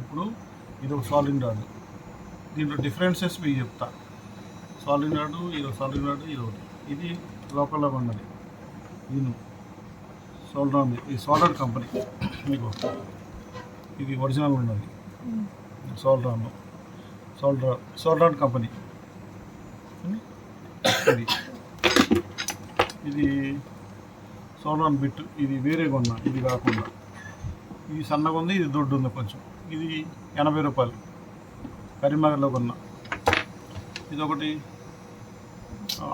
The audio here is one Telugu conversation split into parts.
ఇప్పుడు ఇది ఒక సాలిడ్ రాడ్ దీంట్లో డిఫరెన్సెస్ మీకు చెప్తా. సాలిడ్ రాడ్ ఇది ఒక సాలిడ్ రాడ్ ఇది ఒకటి. ఇది లోకల్లో ఉన్నది. ఇది సోల్రాన్ ఇది సోల్రాన్ కంపెనీ మీకు ఇది ఒరిజినల్ ఉన్నది. సోల్రాన్ సోల్రా సోల్రాన్ కంపెనీ ఇది. ఇది సోల్రాన్ బిట్ ఇది వేరే కొన్నా ఇది కాకుండా. ఇది సన్నగా ఉంది ఇది దొడ్డు ఉంది కొంచెం. ఇది ఎనభై రూపాయలు. కరీంనగర్లో కొన్నా. ఇది ఒకటి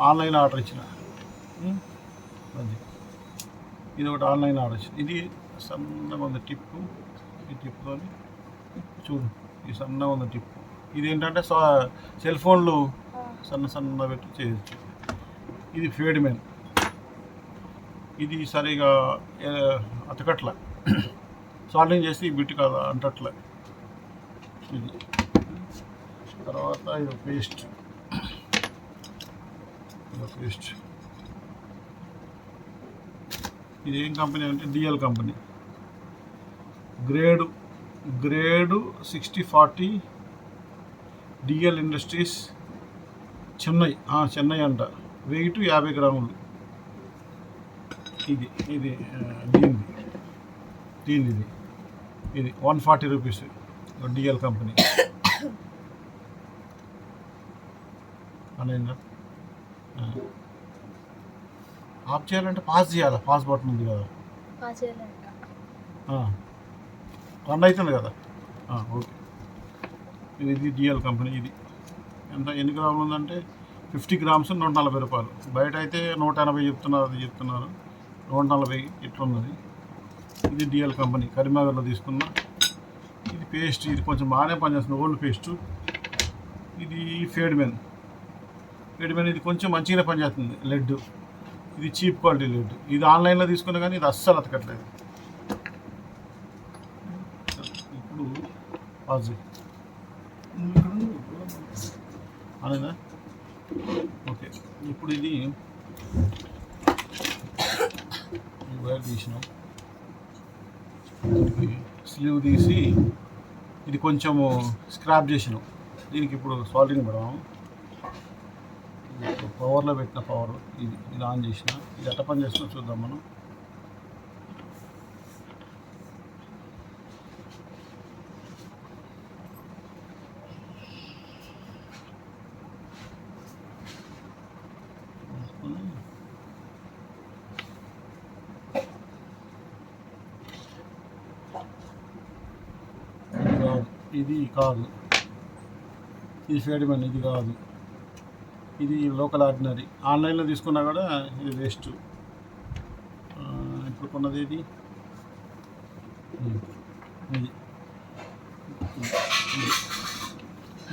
ఆన్లైన్ ఆర్డర్ ఇచ్చిన? అది. ఇది ఒకటి ఆన్లైన్ ఆర్డర్ ఇచ్చిన. ఇది సన్నగా ఉంది టిప్పు. ఈ టిప్తో చూడు. ఈ సన్నగా ఉంది టిప్పు. ఇది ఏంటంటే సెల్ ఫోన్లు సన్న సన్న పెట్టి చేయొచ్చు. ఇది ఫేడ్ మెన్. ఇది సరిగా అతకట్ల. సాల్టింగ్ చేసి ఈ బిట్ కాదు అంటట్లే. ఇది తర్వాత ఇది పేస్ట్. ఇది పేస్ట్. ఇది ఏం కంపెనీ అంటే DL company. Grade grade sixty forty DL industries Chennai. Chennai అంట. వెయిట్ యాభై గ్రాములు. ఇది ఇది దీనిది. దీనిది. ఇది ఇది one forty rupees. DL company. అనేనా off చేయాలంటే పాస్ చేయాలి? పాస్ బటన్ ఉంది కదా. రన్ అవుతుంది కదా. ఓకే. ఇది ఇది డిఎల్ కంపెనీ ఇది. ఎంత ఎన్ని గ్రాములు ఉందంటే ఫిఫ్టీ గ్రామ్స్ నూట నలభై రూపాయలు. బయట అయితే నూట ఎనభై చెప్తున్నారు అది చెప్తున్నారు. నూట నలభై ఇట్లున్నది. ఇది డిఎల్ కంపెనీ కరీంనగర్లో తీసుకున్న ఇది పేస్ట్ ఇది కొంచెం బాగానే పనిచేస్తుంది ఓల్డ్ పేస్ట్ ఇది ఫేడ్మెన్ ఫేడ్మెన్ ఇది కొంచెం మంచిగానే పనిచేస్తుంది లెడ్ ఇది చీప్ క్వాలిటీ లెడ్ ఇది ఆన్లైన్లో తీసుకున్నా కానీ ఇది అస్సలు అతకట్లేదు. ఇప్పుడు పాజ్. అనేదా ఓకే. ఇప్పుడు ఇది వైర్ తీసినాం. స్లీవ్ తీసి ఇది కొంచెము స్క్రాప్ చేసినాం. దీనికి ఇప్పుడు సాల్టింగ్ పెడదాం. పవర్లో పెట్టిన పవర్ ఇది ఇది ఆన్ చేసిన. ఇది ఎట్ట పని చేసినా చూద్దాం మనం ఇది కాదు ఇది కాదు. ఇది ఫేడమన్ ఇది కాదు. ఇది లోకల్ ఆర్డినరీ ఆన్లైన్లో తీసుకున్నా కూడా ఇది వేస్ట్ ఇప్పుడు కొన్నది ఇది. ఇది.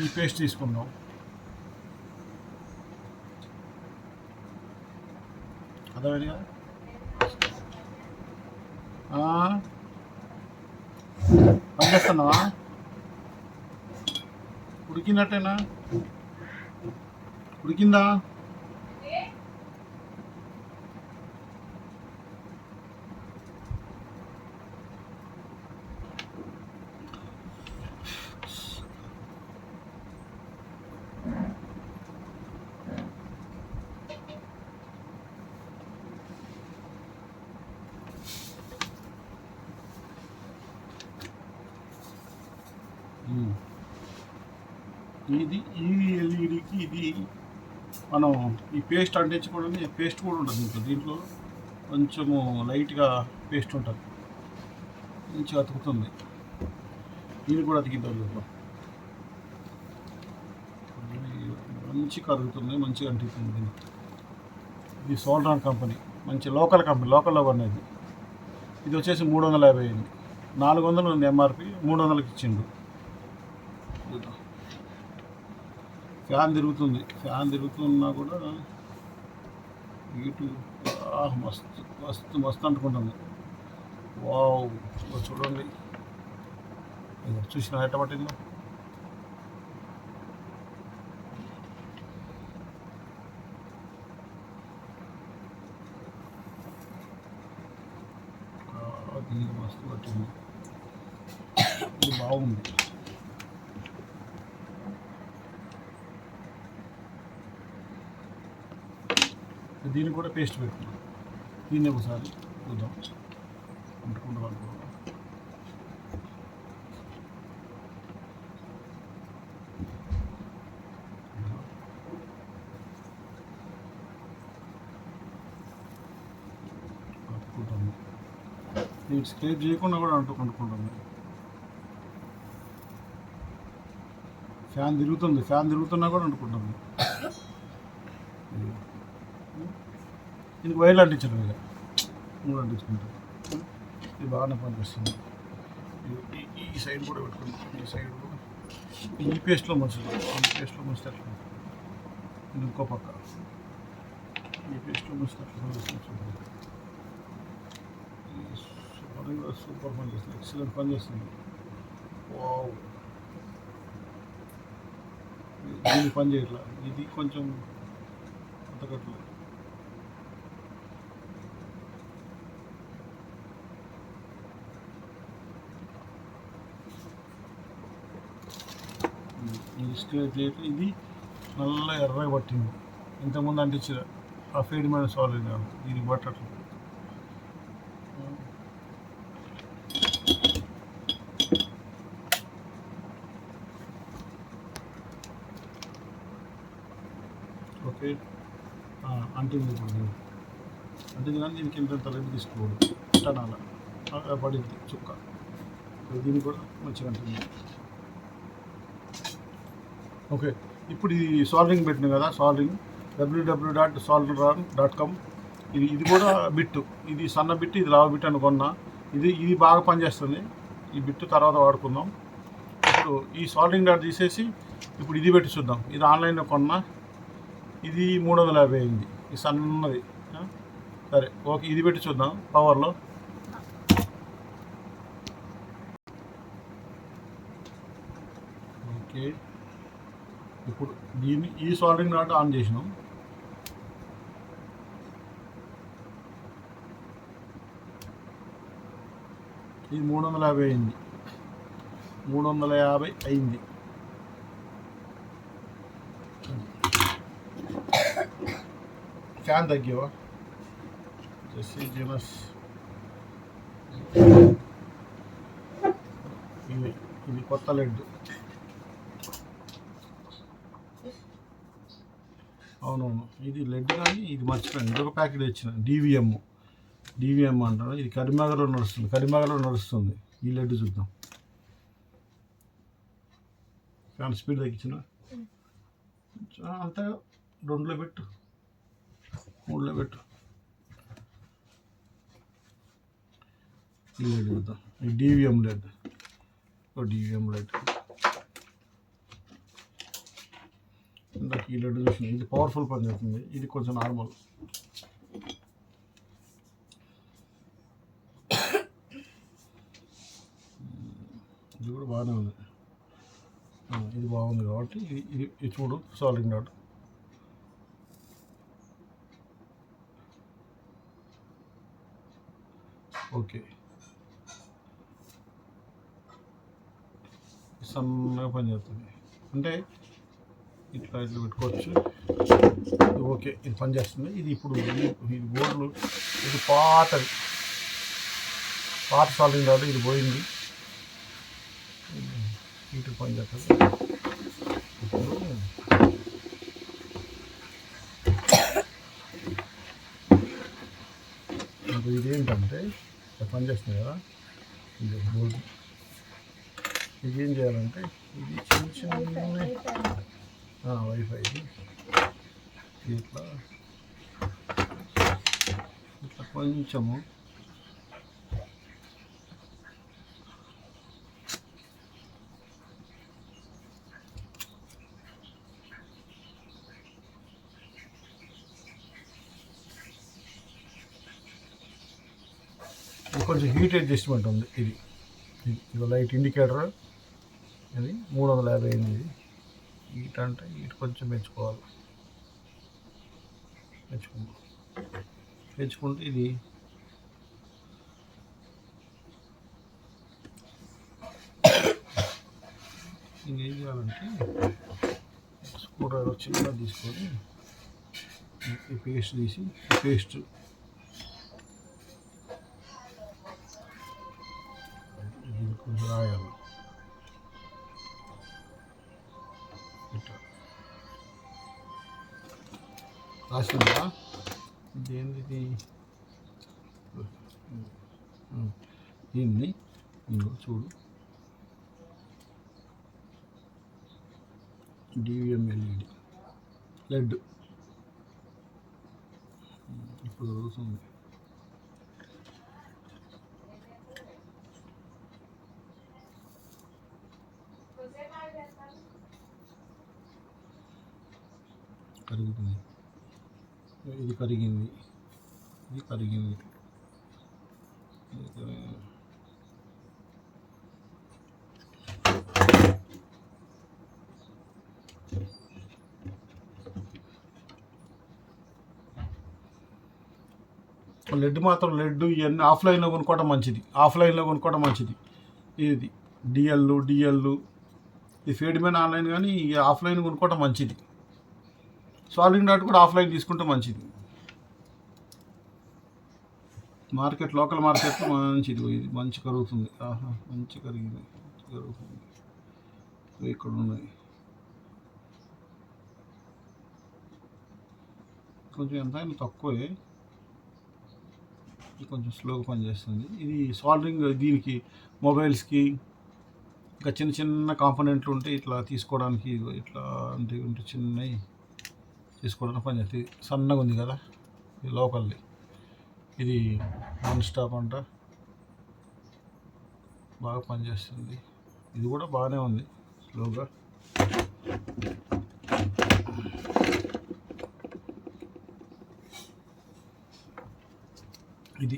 ఈ పేస్ట్ తీసుకున్నాం. అర్థమైంది కదా పనిచేస్తున్నావా? ఉడికినట్టేనా ఉడికిందా ఉమ్. ఇది ఈ ఎల్ఈడికి ఇది మనం ఈ పేస్ట్ అంటించుకోవడానికి పేస్ట్ కూడా ఉంటుంది ఇంకా దీంట్లో. కొంచెము లైట్గా పేస్ట్ ఉంటుంది. మంచిగా అతుకుతుంది. దీన్ని కూడా అతికిద్దాం మంచిగా మంచి కరుగుతుంది మంచిగా అంటుతుంది దీనికి ఇది సోల్రాన్ కంపెనీ మంచి లోకల్ కంపెనీ లోకల్లో కొనేది ఇది వచ్చేసి మూడు వందల యాభై అయింది నాలుగు వందలు ఉంది ఎంఆర్పి మూడు వందలకి ఇచ్చిండు. ఫ్యాన్ తిరుగుతుంది. ఫ్యాన్ తిరుగుతున్నా కూడా ఇటు మస్తు మస్తు మస్తు అంటుకుంటుంది. వావ్ చూడండి. చూసిన ఎట్ట పట్టిందో? మస్తు పట్టింది. ఇది బాగుంది. దీన్ని కూడా పేస్ట్ పెట్టుకున్నాం దీన్ని ఒకసారి చూద్దాం. అంటుకుంటాం వాళ్ళు అంటుకుంటాము దీనికి స్క్రేప్ చేయకుండా కూడా అంటు అంటుకుంటుంది ఫ్యాన్ తిరుగుతుంది. ఫ్యాన్ తిరుగుతున్నా కూడా అంటుకుంటుంది దీనికి వైర్లు అంటించారు ఇక మూడు అంటించుకుంటారు. ఇది బాగానే పనిపిస్తుంది ఈ- ఈ- సైడ్ కూడా పెట్టుకుంటాం. ఈ సైడ్ కూడా. ఈ పేస్ట్లో మంచిది ఈ పేస్ట్లో మంచి అట్లా ఇది ఇంకో పక్క. ఈ పేస్ట్లో మంచిది అట్లా సూపర్ పని చేస్తుంది. ఎక్సలెంట్ పని చేస్తుంది. వావ్ దీని పని చేయట్లా? ఇది కొంచెం అంతకట్లేదు స్క్వేర్ ఇది నల్ల ఎర్రగా పట్టింది. ఇంతకుముందు అంటించిన ఆ ఫేడ్ మీద సాల్వ్ అయినాను ఇది పట్టట్లు ఓకే. ఆ, అంటింది ఇప్పుడు నేను అంటింది కానీ దీనికి ఇంత రెడ్డి తీసుకోకూడదు. టనాల. పడింది చుక్క. దీన్ని కూడా మంచిగా అంటుంది. ఓకే. ఇప్పుడు ఈ సాల్వింగ్ పెట్టిన కదా solving WW dot solve dot com ఇది ఇది కూడా బిట్టు. ఇది సన్న బిట్టు ఇది లావ బిట్ అనుకున్నా ఇది ఇది బాగా పనిచేస్తుంది. ఈ బిట్టు తర్వాత వాడుకుందాం. ఇప్పుడు ఈ సాల్వింగ్ డాట్ తీసేసి ఇప్పుడు ఇది పెట్టి చూద్దాం. ఇది ఆన్లైన్లో కొన్నా. ఇది మూడు వందల యాభై అయింది. ఇది సన్నది. సరే ఓకే. ఇది పెట్టి చూద్దాం పవర్లో. ఓకే. ఇప్పుడు దీన్ని ఈ సాల్వింగ్ నాట్ ఆన్ చేసినాం. ఇది మూడు వందల యాభై అయింది. మూడు వందల యాభై అయింది. ఫ్యాన్ తగ్గేవా? జెస్సీ జీనస్. ఇది ఇది కొత్త లెడ్ అవునవును. ఇది లెడ్ కానీ ఇది మర్చిపోయాను. ఇది ఒక ప్యాకెట్ ఇచ్చిన డివిఎం డివిఎం అంటారు. ఇది కరీంనగర్లో నడుస్తుంది. కరీంనగర్లో నడుస్తుంది. ఈ లెడ్ చూద్దాం. ఫ్యాన్ స్పీడ్ తగ్గించిన? అంతా రెండులో పెట్టు. మూడులో పెట్టు. ఈ లెడ్ చూద్దాం. ఈ డివిఎం లెడ్. ఓ డివిఎం లెడ్. ఇందాక ఈ లెడ్ చూసిన ఇది పవర్ఫుల్ పని చేస్తుంది. ఇది కొంచెం నార్మల్ ఇది కూడా బాగానే ఉంది. ఇది బాగుంది కాబట్టి ఇది ఇది ఇది చూడు సాలింగ్ డాట్ ఓకే. సన్నగా పనిచేస్తుంది. అంటే ఇట్లా ఇట్లా పెట్టుకోవచ్చు. ఓకే ఇది పనిచేస్తుంది ఇది ఇప్పుడు ఇది బోర్డులు ఇది పాతది. పాత సాలింగ్ కాదు ఇది పోయింది. ఇటు పనిచేస్తుంది ఇప్పుడు ఇంకా పనిచేస్తుంది కదా ఇది బోర్డు. ఇది ఏం చేయాలంటే ఇది చిన్న చిన్న వైఫై ఇట్లా ఇట్లా కొంచెము కొంచెం హీట్ అడ్జస్ట్మెంట్ ఉంది ఇది ఇది లైట్ ఇండికేటర్ ఇది మూడు వందల యాభై ఎనిమిది. ఈట అంటే హీట్ కొంచెం పెంచుకోవాలి. పెంచుకుంటాం పెంచుకుంటే ఇది ఇది ఏం చేయాలంటే స్క్రూ డ్రైవర్ చిన్నగా తీసుకొని ఈ పేస్ట్ తీసి పేస్ట్ డివిఎం ఎల్ఈడి లెడ్ ఇప్పుడు చదువుతుంది కరుగుతుంది. ఇది కరిగింది. ఇది కరిగింది. లెడ్ మాత్రం లెడ్ ఇవన్నీ ఆఫ్లైన్లో కొనుక్కోవడం మంచిది. ఆఫ్లైన్లో కొనుక్కోవడం మంచిది. ఇది డిఎల్ డిఎల్లు. ఈ ఫీడ్మెన్ ఆన్లైన్ కానీ ఈ ఆఫ్లైన్ కొనుక్కోవడం మంచిది. సాల్వింగ్ డాట్ కూడా ఆఫ్లైన్ తీసుకుంటే మంచిది. మార్కెట్ లోకల్ మార్కెట్లో మంచిది. ఇది మంచి కరుగుతుంది. ఆహా మంచి కరిగింది. మంచి కరుగుతుంది. ఇక్కడ ఉన్నాయి. కొంచెం ఎంతైనా తక్కువే. ఇది కొంచెం స్లోగా పనిచేస్తుంది. ఇది సాల్వింగ్ దీనికి మొబైల్స్కి ఇంకా చిన్న చిన్న కాంపోనెంట్లు ఉంటే ఇట్లా తీసుకోవడానికి ఇట్లా అంటే ఉంటే చిన్నవి తీసుకోవడానికి పనిచేస్తుంది సన్నగా ఉంది కదా ఇది లోకల్ది ఇది వన్ స్టాప్ అంట. బాగా పనిచేస్తుంది. ఇది కూడా బాగానే ఉంది స్లోగా ఇది.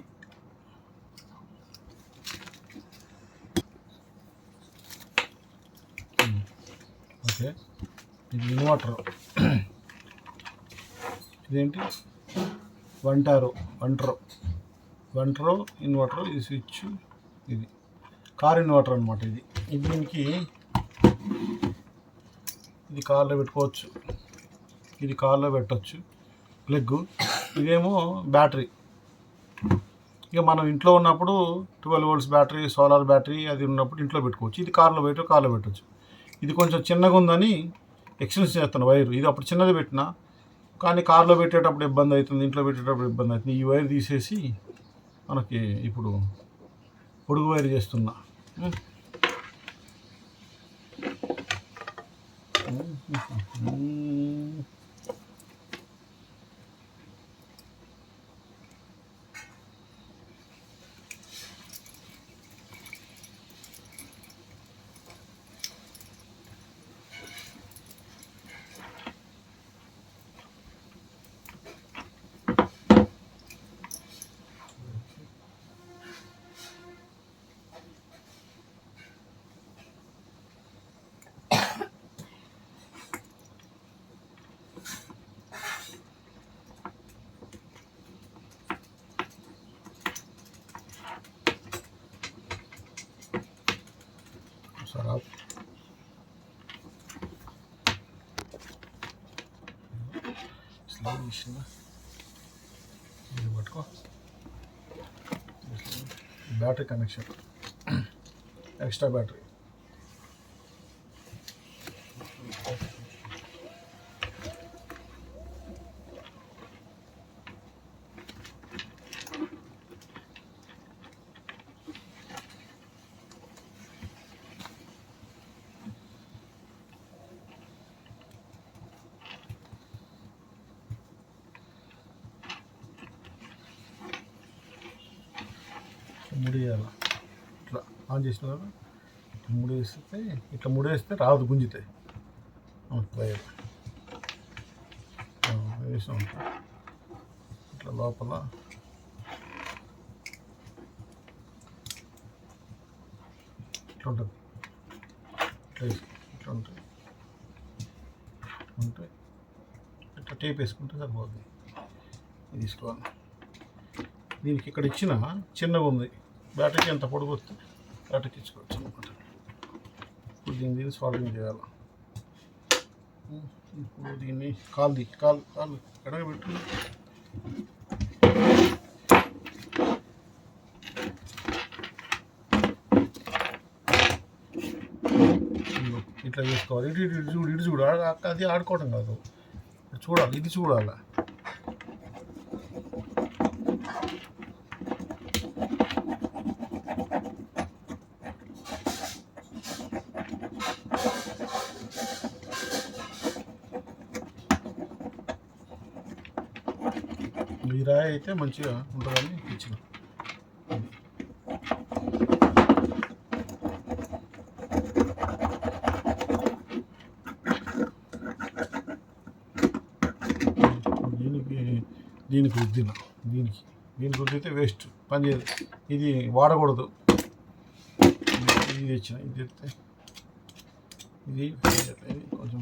Hmm. ఓకే ఇది ఇన్వర్టర్ ఇదేంటి? వంటారు వంటరో వంటరో ఇన్వర్టర్ ఇది స్విచ్ ఇది. కార్ ఇన్వర్టర్ అనమాట ఇది. దీనికి ఇది కార్లో పెట్టుకోవచ్చు. ఇది కార్లో పెట్టవచ్చు ప్లగ్ ఇదేమో బ్యాటరీ ఇక మనం ఇంట్లో ఉన్నప్పుడు twelve volts battery solar battery అది ఉన్నప్పుడు ఇంట్లో పెట్టుకోవచ్చు. ఇది కార్లో పెట్టు కార్లో పెట్టవచ్చు ఇది కొంచెం చిన్నగా ఉందని ఎక్స్చేంజ్ చేస్తాను వైర్. ఇది అప్పుడు చిన్నది పెట్టినా కానీ కార్లో పెట్టేటప్పుడు ఇబ్బంది అవుతుంది ఇంట్లో పెట్టేటప్పుడు ఇబ్బంది అవుతుంది. ఈ వైర్ తీసేసి మనకి ఇప్పుడు పొడుగు వైర్ చేస్తున్నా. ఉం. ఒకసారి ఆపు. స్లో తీసిన ఇది పట్టుకో బ్యాటరీ కనెక్షన్ ఎక్స్ట్రా బ్యాటరీ ముడియాల ఇట్లా ఆన్ చేసిన కదా ఇట్లా ముడేస్తే ఇట్లా ముడేస్తే రాదు గుంజుతాయి. వేసాం ఇట్లా లోపల. ఇట్లా ఉంటుంది. ఇట్లా ఇట్లా ఉంటుంది. ఉంటాయి ఇట్లా టేప్ వేసుకుంటే సరిపోతుంది ఇది తీసుకోవాలి. దీనికి ఇక్కడ ఇచ్చిన చిన్నగా ఉంది. బ్యాటరీకి ఎంత పొడుగు వస్తే బ్యాటరీకి ఇచ్చుకోవచ్చు అనుకుంటాను దీన్ని తీసి సాల్వింగ్ చేయాలి ఇప్పుడు దీన్ని కాల్ది కాల్ కాలు ఎడగబెట్టు ఇట్లా చేసుకోవాలి. ఇటు ఇటు చూడు ఇటు చూడు. ఆ- అది ఆడుకోవడం కాదు. చూడాలి ఇది చూడాలి? ఈ అయితే మంచిగా ఉంటుందని ఇచ్చిన. దీనికి దీనికి రుద్దిన దీనికి దీనికి రుద్దితే వేస్ట్ పని చేయదు. ఇది వాడకూడదు. ఇది తెచ్చిన ఇది తెస్తే ఇది కొంచెం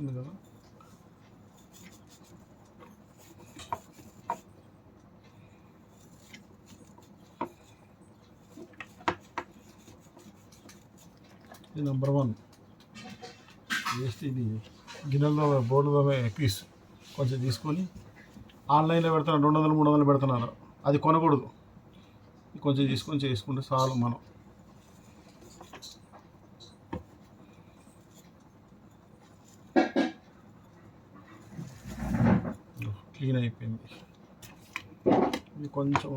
వస్తుంది కదా. ఇది నెంబర్ వన్ వేస్ట్ ఇది గిన్నెలో బోర్డులో పీస్ కొంచెం తీసుకొని ఆన్లైన్లో పెడుతున్నారు రెండు వందలు మూడు వందలు పెడుతున్నారు. అది కొనకూడదు. కొంచెం తీసుకొని చేసుకుంటే చాలు మనం. కొంచెం.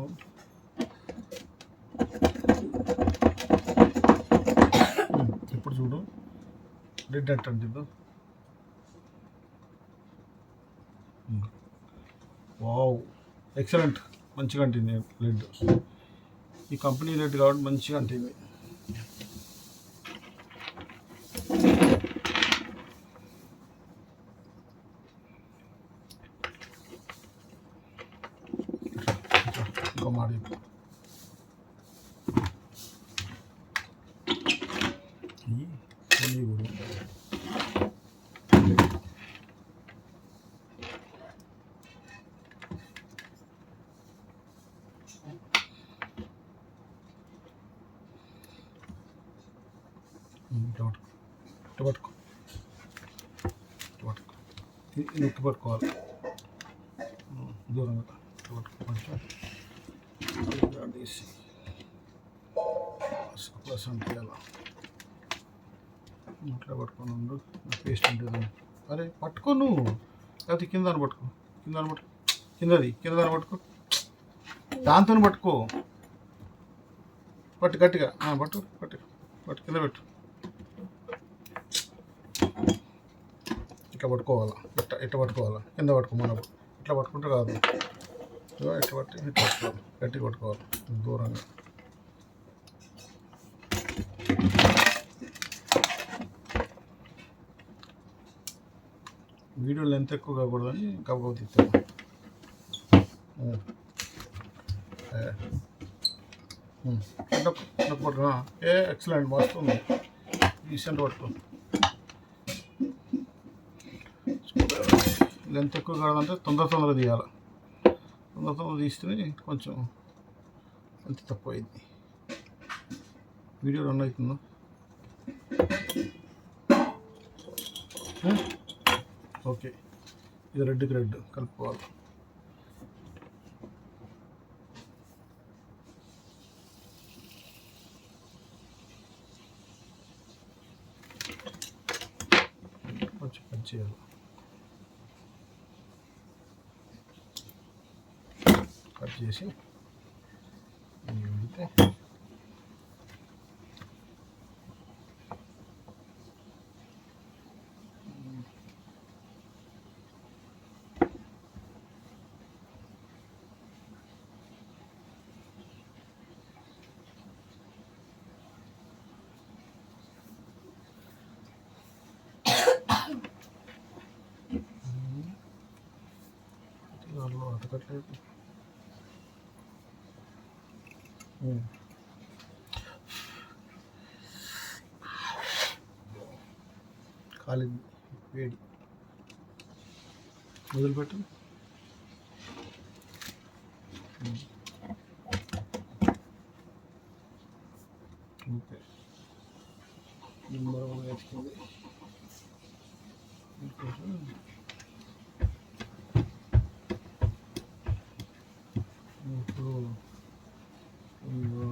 ఇప్పుడు చూడు. రెడ్ అంటే వావ్ ఎక్సలెంట్ మంచిగా అంటుంది రెడ్ ఈ కంపెనీ లెడ్ కాబట్టి మంచిగా అంటుంది. ఇంకో మాట చెప్పు ఈ కొన్ని కూడా ఇట్లా పట్టుకో ఇట్లా పట్టుకో ఇట్లా పట్టుకో ఇది నొక్కి పట్టుకోవాలి ఉమ్, దూరంగా ఇట్లా పట్టుకో కొంచెం ఇలా తీసి ప్లస్ అంటే అలా ఇట్లా పట్టుకొని ఉండు పేస్ట్ ఉంటుంది అరే పట్టుకో నువ్వు లేకపోతే కింద పట్టుకో కింద పట్టుకో కిందది కింద దాన్ని పట్టుకో దాంతో పట్టుకో పట్టు గట్టిగా పట్టు పట్టు పట్టు కింద పెట్టు ఇట్లా పట్టుకోవాలా ఇట్లా ఇట్లా పట్టుకోవాలా కింద పట్టుకోమన్నప్పుడు ఇట్లా పట్టుకుంటే కాదు ఇట్లా పట్టి ఇట్లా పట్టుకోవాలి గట్టిగా దూరంగా. వీడియో లెంత్ ఎక్కువ కాకూడదని కాకపోతే ఇస్తాను. పట్టుకున్నా ఏ ఎక్సలెంట్ మస్తు ఉంది రీసెంట్ పట్టుకో. లెంత్ ఎక్కువ కాదంటే తొందర తొందర తీయాలి. మొత్తం తీస్తే కొంచెం అంత తక్కువ అయింది వీడియో రన్ అవుతుందా? ఓకే. ఇది రెడ్కి రెడ్ కలుపుకోవాలి. కొంచెం పని చేయాలి. చేసి పెడితే నాలుగు అతకట్లేదు కాలింది వేడి. వదిలిపెట్టు ఉమ్. ఓకే నిమ్మరం వేసుకుంది ఇంకొంచెం ఇప్పుడు ఇంకో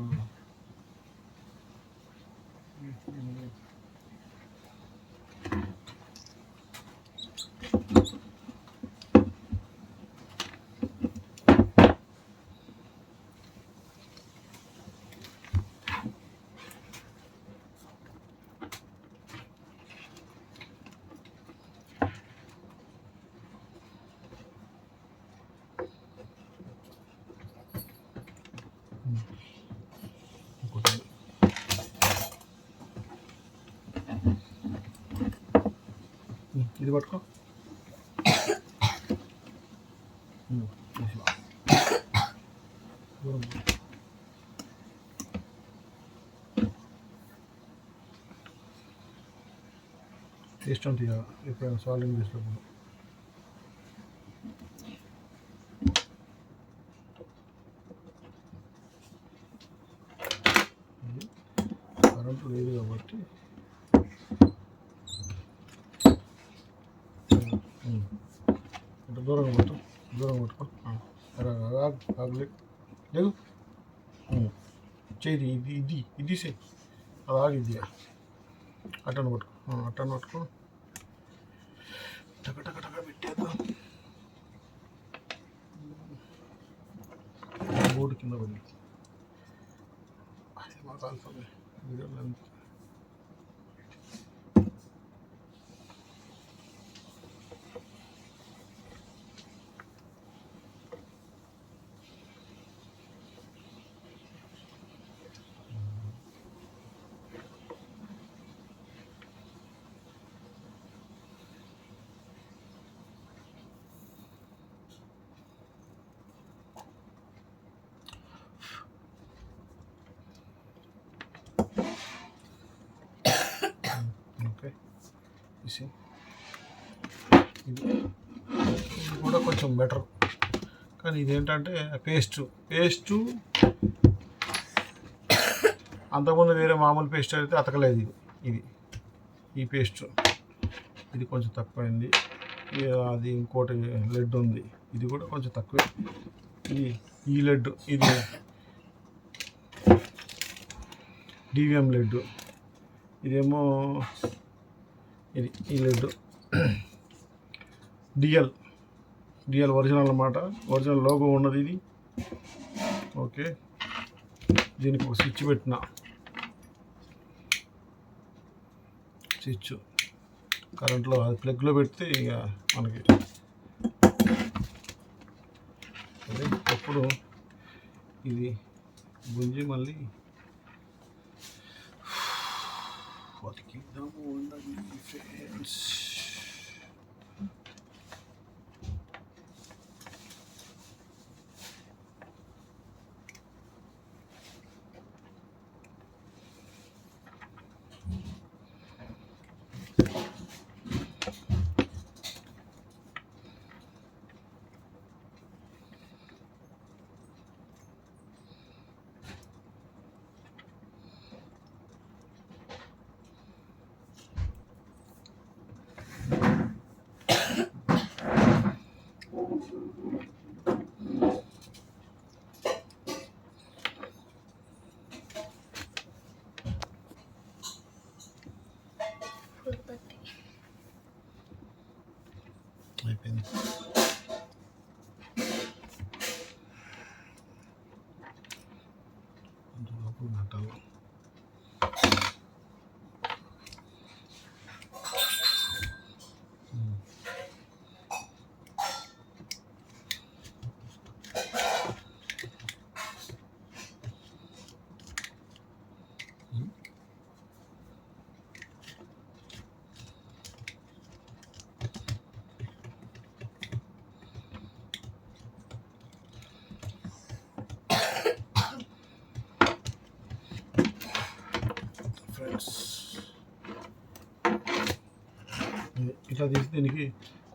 ఇంకోటి ఉమ్, ఇది పట్టుకో ఉమ్, తీసి. దూరం పో. టేస్ట్ అంటే ఇక ఎప్పుడైనా సాల్వింగ్ చేసినప్పుడు ఇది కరెంటు లేదు కాబట్టి ఉమ్. ఇటు దూరంగా పట్టు దూరంగా పట్టుకో. ఆ. రా, రా, ఆగు, ఆగు, లేకు. లేకు. ఉమ్. చేయి ఇది ఇది ఇది సే అది ఆగిద్ది అట్టను పట్టుకో. ఆ, అట్టను పట్టుకో. టక టక టక పెట్టేద్దాం. బోర్డు కింద పడింది. అది మా కాల్ఫోన్ వీడియోలో ఎంత ఓకే తీసి. ఇది ఇది కూడా కొంచెం బెటర్ కానీ ఇదేంటంటే పేస్ట్ పేస్టు అంతకుముందు వేరే మామూలు పేస్ట్ అయితే అతకలేదు ఇది. ఇది. ఈ పేస్ట్ ఇది కొంచెం తక్కువైంది. అది ఇంకోటి లెడ్ ఉంది. ఇది కూడా కొంచెం తక్కువే. ఇది ఈ లెడ్ ఇది డివిఎం లెడ్ ఇదేమో ఇది ఈ లెడ్. డిఎల్ డిఎల్ ఒరిజినల్ అన్నమాట. ఒరిజినల్ లోగో ఉన్నది ఇది. ఓకే దీనికి ఒక స్విచ్ పెట్టిన. స్విచ్ కరెంట్లో అది ప్లగ్లో పెడితే ఇక మనకి అదే అప్పుడు ఇది గుంజి మళ్ళీ బతికిద్దాము ఉన్నది ఫ్రెండ్స్ అయిపోయింది కొంచెం లోపల పెట్టాలి ఉమ్. ఉమ్. ఫ్రెండ్స్ ఇది ఇట్లా తీసి దీనికి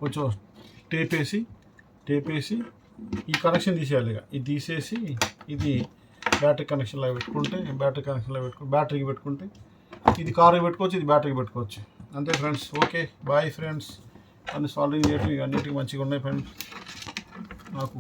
కొంచెం టేప్ వేసి టేప్ వేసి ఈ కనెక్షన్ తీసేయాలి ఇక. ఇది తీసేసి ఇది బ్యాటరీ కనెక్షన్లో పెట్టుకుంటే బ్యాటరీ కనెక్షన్లో పెట్టుకుని బ్యాటరీకి పెట్టుకుంటే ఇది కారుకి పెట్టుకోవచ్చు ఇది బ్యాటరీకి పెట్టుకోవచ్చు. అంతే ఫ్రెండ్స్ ఓకే బాయ్ ఫ్రెండ్స్ అన్ని సాల్వింగ్ చేయటం ఇవన్నిటికీ మంచిగా ఉన్నాయి ఫ్రెండ్స్ నాకు